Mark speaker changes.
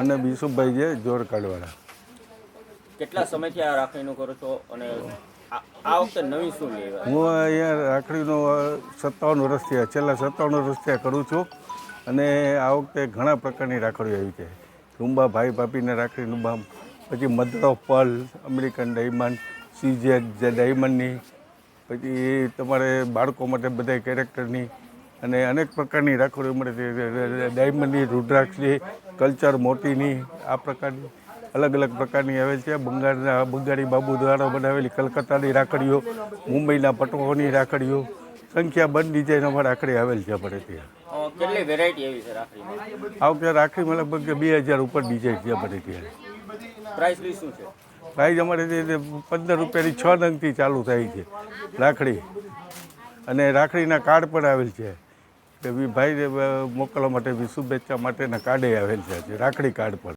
Speaker 1: અને બીસુભાઈ છે જોર કાઢવાળા
Speaker 2: કેટલા સમયથી આ રાખડીનું કરો છો અને આ વખતે નવી શું લેવા?
Speaker 1: હું અહીંયા રાખડીનો સત્તાવન વર્ષથી છેલ્લા સત્તાવન વર્ષથી કરું છું. અને આ વખતે ઘણા પ્રકારની રાખડીઓ આવી છે. રૂંબા ભાઈ ભાભીને રાખડીનું બામ પછી mother of pearl American diamond CZ જે ડાયમંડની પછી તમારે બાળકો માટે બધા કેરેક્ટરની અને અનેક પ્રકારની રાખડીઓ મળે છે. ડાયમંડની રુદ્રાક્ષની કલ્ચર મોતીની આ પ્રકારની અલગ અલગ પ્રકારની આવેલ છે. બંગાળના બંગાળી બાબુ દ્વારા બનાવેલી કલકત્તાની રાખડીઓ મુંબઈના પટોની રાખડીઓ સંખ્યાબંધ ડિઝાઇનોમાં રાખડી આવેલ છે આપણે ત્યાં.
Speaker 2: કેટલી વેરાયટી એવી છે રાખડીમાં?
Speaker 1: આ વખતે રાખડીમાં લગભગ બે હજાર ઉપર ડિઝાઇન છે આપણે ત્યાં.
Speaker 2: પ્રાઇસ શું છે?
Speaker 1: પ્રાઇસ અમારે પંદર રૂપિયાની છ નંગથી ચાલુ થાય છે રાખડી. અને રાખડીના કાર્ડ પણ આવેલ છે. ભઈ ભાઈને મોકલવા માટે બી શુભેચ્છા માટેના કાર્ડે આવેલ છે રાખડી કાર્ડ પણ.